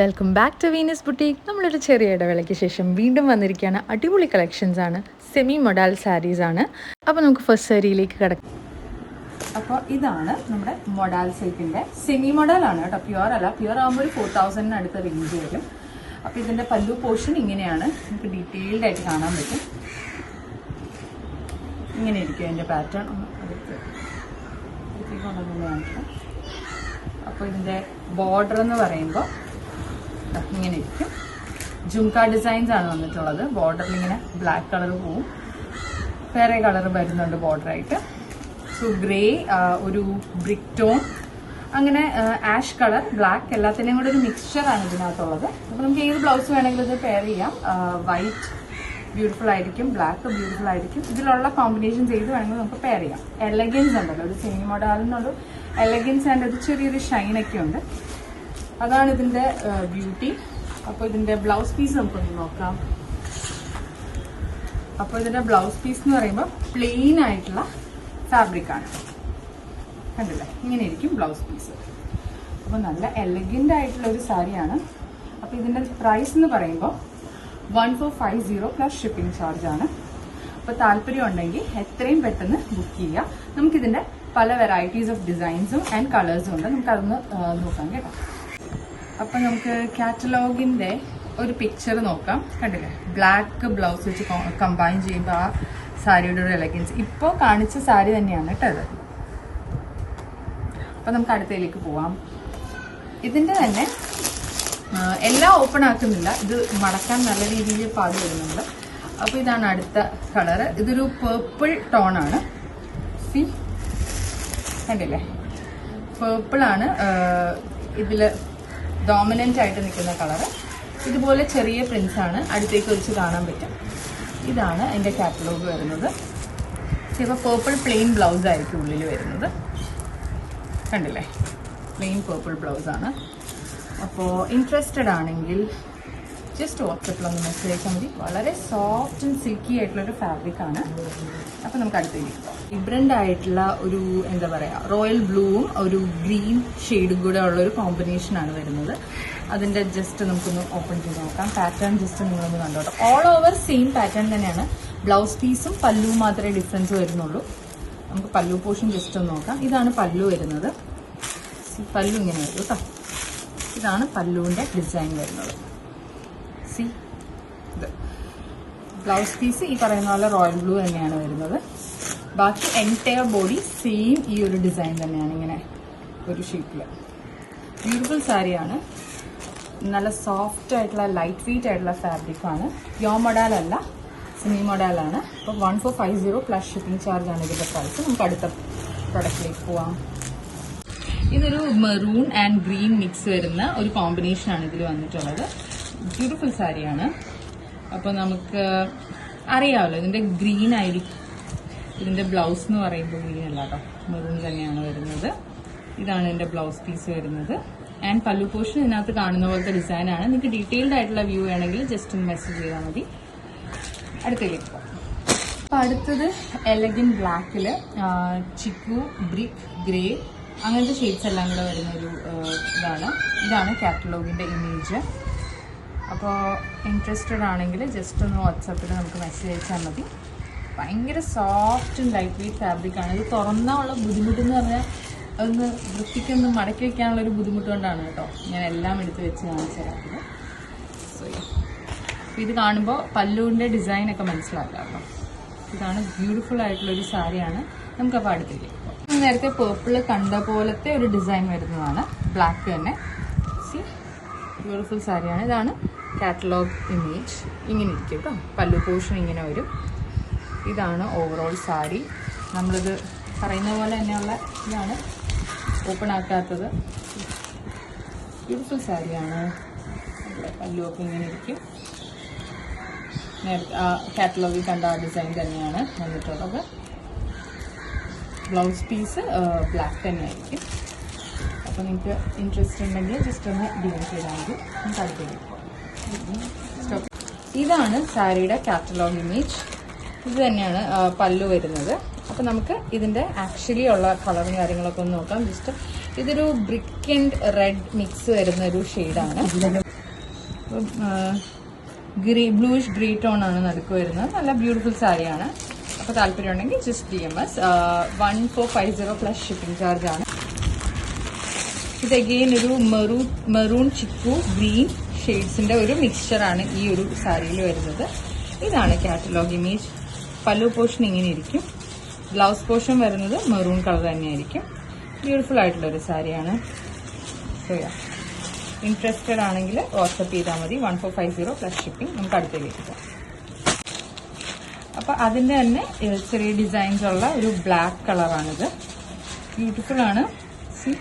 Welcome back to Venus boutique നമ്മളൊരു ചെറിയ ഇടവേളയ്ക്ക് ശേഷം വീണ്ടും വന്നിരിക്കുകയാണ്. അടിപൊളി കളക്ഷൻസ് ആണ്. സെമി മൊഡാൽ സാരീസ് ആണ്. അപ്പോൾ നമുക്ക് ഫസ്റ്റ് സാരിയിലേക്ക് കിടക്കാം. അപ്പോൾ ഇതാണ് നമ്മുടെ മൊഡാൽ സിൽക്കിന്റെ സെമി മൊഡാൽ ആണ് കേട്ടോ. പ്യുവർ അല്ല. പ്യുവർ ആകുമ്പോൾ ഒരു ഫോർ തൗസൻഡിന് അടുത്ത റേഞ്ച് വരും. അപ്പോൾ ഇതിന്റെ പല്ലു പോർഷൻ ഇങ്ങനെയാണ്. നമുക്ക് ഡീറ്റെയിൽഡ് ആയിട്ട് കാണാൻ പറ്റും. ഇങ്ങനെ ഇരിക്കും അതിന്റെ പാറ്റേൺ ഒന്ന് അടുത്ത് അപ്പോൾ ഇതിന്റെ ബോർഡർ എന്ന് പറയുമ്പോൾ ഇങ്ങനെ ഇരിക്കും ജുംക ഡിസൈൻസ് ആണ് വന്നിട്ടുള്ളത്. ബോർഡറിൽ ഇങ്ങനെ ബ്ലാക്ക് കളർ പോവും. വേറെ കളർ വരുന്നുണ്ട് ബോർഡറായിട്ട് സോ ഗ്രേ ഒരു ബ്രിക് ടോൺ അങ്ങനെ ആഷ് കളർ ബ്ലാക്ക് എല്ലാത്തിന്റെയും കൂടെ ഒരു മിക്സ്ചറാണ് ഇതിനകത്തുള്ളത്. അപ്പോൾ നമുക്ക് ഏത് ബ്ലൗസ് വേണമെങ്കിലും ഇത് പെയർ ചെയ്യാം. വൈറ്റ് ബ്യൂട്ടിഫുൾ ആയിരിക്കും ബ്ലാക്ക് ബ്യൂട്ടിഫുൾ ആയിരിക്കും. ഇതിലുള്ള കോമ്പിനേഷൻ ചെയ്ത് വേണമെങ്കിൽ നമുക്ക് പെയർ ചെയ്യാം. എലഗൻസ് ഉണ്ടല്ലോ. ഒരു സെമി മോഡലിനുള്ള എലഗൻസ് ആൻഡ് ഒരു ചെറിയൊരു ഷൈനൊക്കെ ഉണ്ട്. അതാണ് ഇതിന്റെ ബ്യൂട്ടി അപ്പോൾ ഇതിന്റെ ബ്ലൗസ് പീസ് നമുക്കൊന്ന് നോക്കാം. അപ്പോൾ ഇതിന്റെ ബ്ലൗസ് പീസ് എന്ന് പറയുമ്പോൾ പ്ലെയിൻ ആയിട്ടുള്ള ഫാബ്രിക് ആണ്. കണ്ടില്ലേ? ഇങ്ങനെ ഇരിക്കും ബ്ലൗസ് പീസ് അപ്പോൾ നല്ല എലഗന്റ് ആയിട്ടുള്ള ഒരു സാരിയാണ്. അപ്പോൾ ഇതിന്റെ പ്രൈസ് എന്ന് പറയുമ്പോൾ one four five zero plus shipping charge ആണ്. അപ്പോൾ താല്പര്യം ഉണ്ടെങ്കിൽ എത്രയും പെട്ടെന്ന് ബുക്ക് ചെയ്യുക. നമുക്കിതിന്റെ പല വെറൈറ്റീസ് ഓഫ് ഡിസൈൻസും ആൻഡ് കളേഴ്സും ഉണ്ട്. നമുക്കതൊന്ന് നോക്കാം കേട്ടോ. അപ്പം നമുക്ക് കാറ്റലോഗിന്റെ ഒരു പിക്ചർ നോക്കാം. കണ്ടില്ലേ? ബ്ലാക്ക് ബ്ലൗസ് വെച്ച് കമ്പൈൻ ചെയ്യുമ്പോൾ ആ സാരിയുടെ ഒരു എലഗൻസ് ഇപ്പോൾ കാണിച്ച സാരി തന്നെയാണ് കേട്ടോ അത് അപ്പം നമുക്ക് അടുത്തതിലേക്ക് പോവാം. ഇതിന്റെ തന്നെ എല്ലാം ഓപ്പൺ ആക്കുന്നില്ല. ഇത് മടക്കാൻ നല്ല രീതിയിൽ പാട് വരുന്നുണ്ട്. അപ്പോൾ ഇതാണ് അടുത്ത കളറ് ഇതൊരു പേർപ്പിൾ ടോണാണ് സി കണ്ടില്ലേ? പേർപ്പിളാണ് ഇതിൽ ഡോമിനന്റ് ആയിട്ട് നിൽക്കുന്ന കളർ ഇതുപോലെ ചെറിയ പ്രിൻസ് ആണ് അടുത്തേക്ക് വെച്ച് കാണാൻ പറ്റും. ഇതാണ് എന്റെ കാറ്റലോഗ് വരുന്നത്. ഇപ്പോൾ പേർപ്പിൾ പ്ലെയിൻ ബ്ലൗസ് ആയിരിക്കും ഉള്ളിൽ വരുന്നത്. കണ്ടില്ലേ? പ്ലെയിൻ പേർപ്പിൾ ബ്ലൗസാണ് അപ്പോൾ ഇൻട്രസ്റ്റഡ് ആണെങ്കിൽ ജസ്റ്റ് വാട്സപ്പിലൊന്ന് മെസ്സേജ് അയച്ചാൽ മതി. വളരെ സോഫ്റ്റ് ആൻഡ് സിൽക്കി ആയിട്ടുള്ളൊരു ഫാബ്രിക് ആണ്. അപ്പം നമുക്ക് അടുത്തേക്ക് പോകാം. വിബ്രന്റ് ആയിട്ടുള്ള ഒരു എന്താ പറയുക റോയൽ ബ്ലൂവും ഒരു ഗ്രീൻ ഷെയ്ഡും കൂടെ ഉള്ള ഒരു കോമ്പിനേഷനാണ് വരുന്നത്. അതിന്റെ ജസ്റ്റ് നമുക്കൊന്ന് ഓപ്പൺ ചെയ്ത് നോക്കാം. പാറ്റേൺ ജസ്റ്റ് നിങ്ങളൊന്ന് കണ്ടോട്ടോ ഓൾ ഓവർ സെയിം പാറ്റേൺ തന്നെയാണ്. ബ്ലൗസ് പീസും പല്ലുവും മാത്രമേ ഡിഫറൻസ് വരുന്നുള്ളൂ. നമുക്ക് പല്ലു പോർഷൻ ജസ്റ്റ് ഒന്ന് നോക്കാം. ഇതാണ് പല്ലു വരുന്നത്. പല്ലു ഇങ്ങനെ വരും കേട്ടോ ഇതാണ് പല്ലുവിന്റെ ഡിസൈൻ വരുന്നത്. സി. ഇത്. ബ്ലൗസ് പീസ് ഈ പറയുന്ന പോലെ റോയൽ ബ്ലൂ തന്നെയാണ് വരുന്നത്. ബാക്കി എന്റയർ ബോഡി സെയിം ഈ ഒരു ഡിസൈൻ തന്നെയാണ് ഇങ്ങനെ ഒരു ഷീറ്റിൽ ബ്യൂട്ടിഫുൾ സാരിയാണ് നല്ല സോഫ്റ്റ് ആയിട്ടുള്ള ലൈറ്റ് വെയിറ്റ് ആയിട്ടുള്ള ഫാബ്രിക്കാണ് യോ മൊഡാലല്ല സെമി മൊഡാലാണ് അപ്പോൾ one four five zero plus shipping charge ആണ് ഇതിന്റെ പ്രൈസ് നമുക്ക് അടുത്ത പ്രൊഡക്റ്റിലേക്ക് പോവാം. ഇതൊരു മെറൂൺ ആൻഡ് ഗ്രീൻ മിക്സ് വരുന്ന ഒരു കോമ്പിനേഷനാണ് ഇതിൽ വന്നിട്ടുള്ളത്. ബ്യൂട്ടിഫുൾ സാരിയാണ്. അപ്പോൾ നമുക്ക് അറിയാമല്ലോ ഇതിന്റെ ഗ്രീൻ ആയിരിക്കും. ഇതിന്റെ ബ്ലൗസ് എന്ന് പറയുമ്പോൾ ഗ്രീൻ അല്ല കേട്ടോ. മെറൂൺ തന്നെയാണ് വരുന്നത്. ഇതാണ് ഇതിന്റെ ബ്ലൗസ് പീസ് വരുന്നത്. ആൻഡ് പല്ലു പോഷൻ ഇതിനകത്ത് കാണുന്ന പോലത്തെ ഡിസൈനാണ് നിങ്ങൾക്ക് ഡീറ്റെയിൽഡ് ആയിട്ടുള്ള വ്യൂ വേണമെങ്കിൽ ജസ്റ്റ് ഒന്ന് മെസ്സേജ് ചെയ്താൽ മതി. അടുത്തേക്ക് പോകാം അപ്പോൾ അടുത്തത് എലഗൻ ബ്ലാക്കിൽ ചിക്കു ബ്രിക്ക് ഗ്രേ അങ്ങനത്തെ ഷെയ്ഡ്സ് എല്ലാം കൂടെ വരുന്ന ഒരു ഇതാണ്. ഇതാണ് കാറ്റലോഗിന്റെ ഇമേജ് അപ്പോൾ ഇൻട്രസ്റ്റഡ് ആണെങ്കിൽ ജസ്റ്റ് ഒന്ന് വാട്സാപ്പിൽ നമുക്ക് മെസ്സേജ് അയച്ചാൽ മതി. ഭയങ്കര സോഫ്റ്റ് ലൈറ്റ് വെയിറ്റ് ഫാബ്രിക്കാണ് ഇത് ഇത് തുറന്നുള്ള ബുദ്ധിമുട്ടെന്ന് പറഞ്ഞാൽ അതൊന്ന് വൃത്തിക്കൊന്ന് മടക്കി വെക്കാനുള്ള ഒരു ബുദ്ധിമുട്ട് കൊണ്ടാണ് കേട്ടോ. ഞാൻ എല്ലാം എടുത്ത് വെച്ച് കാണിച്ചു തരാത്തത് സോ ഇത് കാണുമ്പോൾ പല്ലുവിന്റെ ഡിസൈനൊക്കെ മനസ്സിലാക്കാം കേട്ടോ. ഇതാണ് ബ്യൂട്ടിഫുൾ ആയിട്ടുള്ളൊരു സാരിയാണ്. നമുക്കപ്പോൾ അടുത്തേക്ക് നേരത്തെ പേർപ്പിൾ കണ്ട പോലത്തെ ഒരു ഡിസൈൻ വരുന്നതാണ്. ബ്ലാക്ക് തന്നെ. സി ബ്യൂട്ടിഫുൾ സാരിയാണ്. ഇതാണ് കാറ്റലോഗ് ഇമേജ് ഇങ്ങനെ ഇരിക്കും കേട്ടോ പല്ലു പോർഷൻ ഇങ്ങനെ വരും. ഇതാണ് ഓവറോൾ സാരി. നമ്മളിത് പറയുന്ന പോലെ തന്നെയുള്ള ഇതാണ് ഓപ്പൺ ആക്കാത്തത്. ബ്യൂട്ടിഫുൾ സാരിയാണ്. പല്ലുവൊക്കെ ഇങ്ങനെ ഇരിക്കും. നേരത്തെ ആ കാറ്റലോഗിൽ കണ്ട ആ ഡിസൈൻ തന്നെയാണ് വന്നിട്ടുള്ളത്. ബ്ലൗസ് പീസ് ബ്ലാക്ക് തന്നെയായിരിക്കും അപ്പോൾ നിങ്ങൾക്ക് ഇൻട്രസ്റ്റ് ഉണ്ടെങ്കിൽ ജസ്റ്റ് ഒന്ന് ഡിലീറ്റ് ചെയ്താൽ മതി. നമുക്ക് അടുത്തേക്ക് പോകാം. ഇതാണ് സാരിയുടെ കാറ്റലോഗ് ഇമേജ് ഇത് തന്നെയാണ് പല്ലു വരുന്നത്. അപ്പോൾ നമുക്ക് ഇതിന്റെ ആക്ച്വലി ഉള്ള കളറും കാര്യങ്ങളൊക്കെ ഒന്ന് നോക്കാം. ജസ്റ്റ് ഇതൊരു ബ്രിക്ക് ആൻഡ് റെഡ് മിക്സ് വരുന്ന ഒരു ഷെയ്ഡാണ് അപ്പം ഗ്രീ ബ്ലൂഷ് ഗ്രീ ടോൺ ആണ് നടുക്ക് വരുന്നത്. നല്ല ബ്യൂട്ടിഫുൾ സാരിയാണ്. അപ്പോൾ താല്പര്യം ഉണ്ടെങ്കിൽ just D M S one four five zero plus shipping charge ആണ്. ഇത് അഗെയിൻ ഒരു മെറൂ മെറൂൺ ചിക്കു ഗ്രീൻ ഷെയ്ഡ്സിന്റെ ഒരു മിക്സ്ചറാണ് ഈ ഒരു സാരിയിൽ വരുന്നത്. ഇതാണ് കാറ്റലോഗ് ഇമേജ്. പല്ലു പോർഷൻ ഇങ്ങനെ ഇരിക്കും. ബ്ലൗസ് പോർഷൻ വരുന്നത് മെറൂൺ കളർ തന്നെയായിരിക്കും. ബ്യൂട്ടിഫുൾ ആയിട്ടുള്ള ഒരു സാരിയാണ്. ഇൻട്രസ്റ്റഡ് ആണെങ്കിൽ വാട്സപ്പ് ചെയ്താൽ മതി. One four five zero plus shipping നമുക്ക് അടുത്തേക്ക് പോകാം. അപ്പോൾ അതിന്റെ തന്നെ ചെറിയ ഡിസൈൻസ് ഉള്ള ഒരു ബ്ലാക്ക് കളറാണിത് ബ്യൂട്ടിഫുൾ ആണ് സി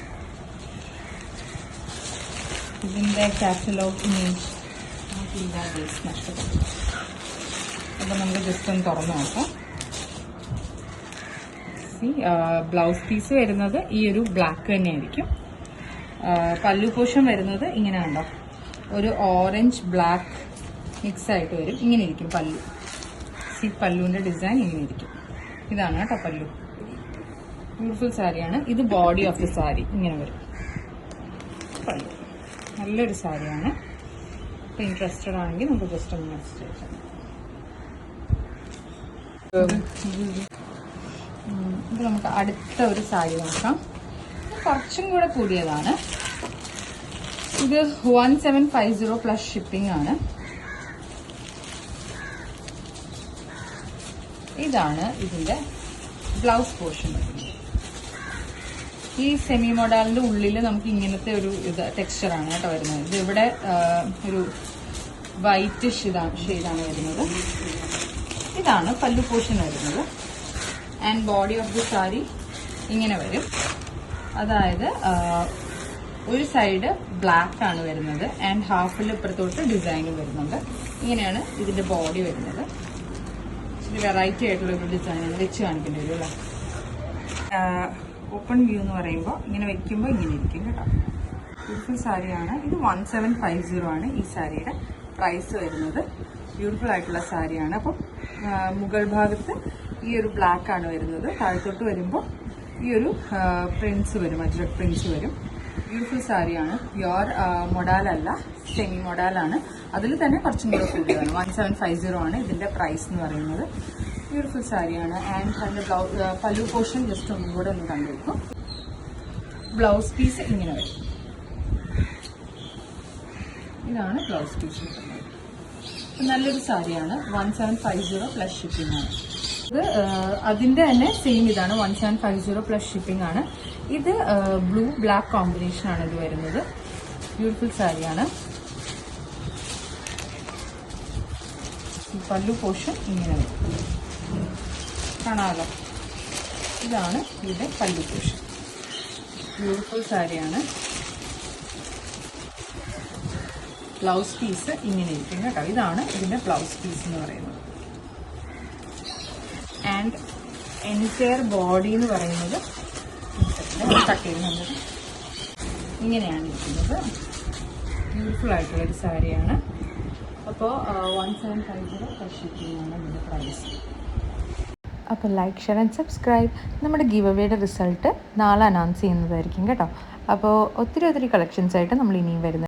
ഇതിന്റെ കാറ്റലോഗ് ഇമേജ് നഷ്ടപ്പെട്ടു അപ്പോൾ നമുക്ക് ജസ്റ്റ് ഒന്ന് തുറന്നു നോക്കാം. സി ബ്ലൗസ് പീസ് വരുന്നത് ഈ ഒരു ബ്ലാക്ക് തന്നെയായിരിക്കും. പല്ലു പോഷൻ വരുന്നത് ഇങ്ങനെ കണ്ടോ? ഒരു ഓറഞ്ച് ബ്ലാക്ക് മിക്സ് ആയിട്ട് വരും. ഇങ്ങനെ ഇരിക്കും പല്ലു. സി പല്ലുവിന്റെ ഡിസൈൻ ഇങ്ങനെ ഇരിക്കും. ഇതാണ് കേട്ടോ പല്ലു. ബ്യൂട്ടിഫുൾ സാരിയാണ് ഇത് ബോഡി ഓഫ് ദ സാരി ഇങ്ങനെ വരും. പല്ലു. നല്ലൊരു സാരിയാണ്. അപ്പോൾ ഇൻട്രസ്റ്റഡ് ആണെങ്കിൽ നമുക്ക് ജസ്റ്റ് ഒന്ന് മെസ്സേജ് ഇത് നമുക്ക് അടുത്ത ഒരു സാരി നോക്കാം. കുറച്ചും കൂടെ കൂടിയതാണ്. ഇത് one seven five zero plus shipping ആണ്. ഇതാണ് ഇതിന്റെ ബ്ലൗസ് പോർഷൻ വരുന്നത്. ഈ സെമി മൊഡാലിന്റെ ഉള്ളിൽ നമുക്ക് ഇങ്ങനത്തെ ഒരു ഇത് ടെക്സ്ചറാണ് കേട്ടോ വരുന്നത്. ഇത് ഇവിടെ ഒരു വൈറ്റ് ഷെയ്ഡാണ് വരുന്നത്. ഇതാണ് പല്ലു പോഷൻ വരുന്നത്. And body of the sari ഇങ്ങനെ വരും. അതായത് ഒരു സൈഡ് ബ്ലാക്ക് ആണ് വരുന്നത് ആൻഡ് ഹാഫിൽ ഇപ്പുറത്തോട്ട് ഡിസൈൻ വരുന്നുണ്ട്. ഇങ്ങനെയാണ് ഇതിന്റെ ബോഡി വരുന്നത്. ഇച്ചിരി വെറൈറ്റി ആയിട്ടുള്ള ഒരു ഡിസൈനാണ് വെച്ച് കാണിക്കേണ്ടി വരും അല്ലേ? ഓപ്പൺ വ്യൂ എന്ന് പറയുമ്പോൾ ഇങ്ങനെ വെക്കുമ്പോൾ ഇങ്ങനെ ഇരിക്കും കേട്ടോ. ബ്യൂട്ടിഫുൾ സാരിയാണ്. ഇത് വൺ സെവൻ ഫൈവ് സീറോ ആണ് ഈ സാരിയുടെ പ്രൈസ് വരുന്നത്. ബ്യൂട്ടിഫുൾ ആയിട്ടുള്ള സാരിയാണ്. അപ്പം മുകൾ ഭാഗത്ത് ഈ ഒരു ബ്ലാക്ക് ആണ് വരുന്നത്. താഴത്തോട്ട് വരുമ്പോൾ ഈ ഒരു പ്രിൻസ് വരും. അജ്രക് പ്രിൻസ് വരും. ബ്യൂട്ടിഫുൾ സാരിയാണ്. പ്യുവർ മൊഡാലല്ല സെമി മൊഡാലാണ് അതിൽ തന്നെ കുറച്ചും കൂടെ കൂടുതലാണ്. വൺ സെവൻ ഫൈവ് സീറോ ആണ് ഇതിന്റെ പ്രൈസ് എന്ന് പറയുന്നത്. ബ്യൂട്ടിഫുൾ സാരിയാണ് ആൻഡ് അതിന്റെ ബ്ലൗസ് പല്ലു പോർഷൻ ജസ്റ്റ് ഒന്നും കൂടെ ഒന്ന് കണ്ടുവെക്കും ബ്ലൗസ് പീസ് ഇങ്ങനെ വരും. ഇതാണ് ബ്ലൗസ് പീസ് നല്ലൊരു സാരിയാണ് one seven five zero plus shipping ആണ്. ഇത് അതിന്റെ തന്നെ സെയിം ഇതാണ്. One seven five zero plus shipping ആണ്. ഇത് ബ്ലൂ ബ്ലാക്ക് കോമ്പിനേഷൻ ആണ് ഇത് വരുന്നത്. ബ്യൂട്ടിഫുൾ സാരിയാണ് പല്ലു പോഷൻ ഇങ്ങനെ വരും. കാണാമല്ലോ. ഇതാണ് ഇതിന്റെ പല്ലു പോർഷൻ ബ്യൂട്ടിഫുൾ സാരിയാണ്. ബ്ലൗസ് പീസ് ഇങ്ങനെ ഇരിക്കും കേട്ടോ. ഇതാണ് ഇതിന്റെ ബ്ലൗസ് പീസ് എന്ന് പറയുന്നത്. ആൻഡ് എന്റയർ ബോഡി എന്ന് പറയുന്നത് കട്ട് ഇങ്ങനെയാണ് ഇരിക്കുന്നത്. ബ്യൂട്ടിഫുൾ ആയിട്ടുള്ള ഒരു സാരിയാണ്. അപ്പോൾ one seven five zero shipping ആണ് ഇതിന്റെ പ്രൈസ് അപ്പോൾ ലൈക്ക് ഷെയർ ആൻഡ് സബ്സ്ക്രൈബ് നമ്മുടെ ഗീവ് അവയുടെ റിസൾട്ട് നാളെ അനൗൺസ് ചെയ്യുന്നതായിരിക്കും കേട്ടോ. അപ്പോൾ ഒത്തിരി ഒത്തിരി കളക്ഷൻസ് ആയിട്ട് നമ്മൾ ഇനിയും വരുന്നത്